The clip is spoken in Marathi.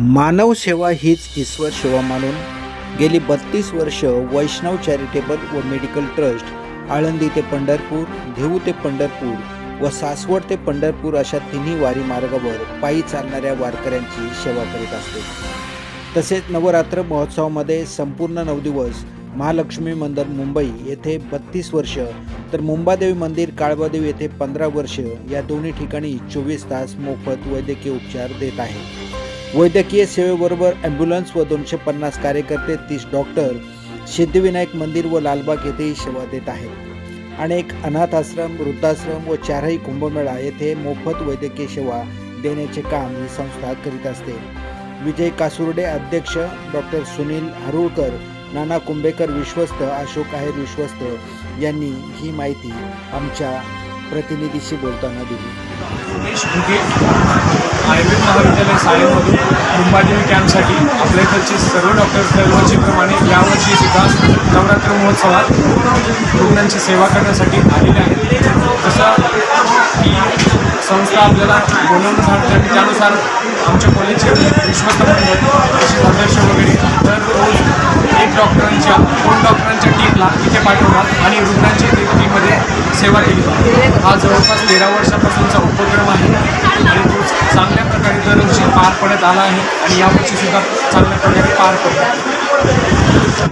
मानव सेवा हीच ईश्वर सेवा मानून गेली बत्तीस वर्ष वैष्णव चॅरिटेबल व मेडिकल ट्रस्ट आळंदी ते पंढरपूर देहू ते पंढरपूर व सासवड ते पंढरपूर अशा तिन्ही वारी मार्गावर पायी चालणाऱ्या वारकऱ्यांची सेवा करीत असते. तसेच नवरात्र महोत्सवामध्ये संपूर्ण नऊ दिवस महालक्ष्मी मंदिर मुंबई येथे बत्तीस वर्ष तर मुंबादेवी मंदिर काळबादेवी येथे पंधरा वर्ष या दोन्ही ठिकाणी चोवीस तास मोफत वैद्यकीय उपचार देत आहे. वैद्यकीय सेवेबरोबर ॲम्ब्युलन्स व दोनशे पन्नास कार्यकर्ते तीस डॉक्टर सिद्धिविनायक मंदिर व लालबाग येथेही सेवा देत आहेत. अनेक अनाथ आश्रम वृद्धाश्रम व चारही कुंभमेळा येथे मोफत वैद्यकीय सेवा देण्याचे काम ही संस्था करीत असते. विजय कासुर्डे अध्यक्ष डॉक्टर सुनील हरुळकर नाना कुंभेकर विश्वस्त अशोक आहेर विश्वस्त यांनी ही माहिती आमच्या प्रतिनिधीशी बोलताना दिली. आयुर्वेद महाविद्यालय सायनमधून मुंबादेवी कॅम्पसाठी आपल्या इकडचे सर्व डॉक्टर्स दरवर्षीप्रमाणे यावर्षी सुद्धा नवरात्र महोत्सवात रुग्णांची सेवा करण्यासाठी आलेले आहेत. जसं की संस्था आपल्याला बोलवून त्यानुसार आमच्या कॉलेजचे विश्वस्त मंडळ तसेच अध्यक्ष वगैरे तर एक डॉक्टरांच्या दोन डॉक्टरांच्या टीमला इथे पाठवतात आणि रुग्णांची टीममध्ये सेवा केली. हा जवळपास तेरा वर्षापर्यंत उपक्रम आहे आणि तो चांगल्या प्रकारे दरवर्षी पार पडत आला आहे आणि यावर्षी सुद्धा चांगल्या प्रकारे पार पडतो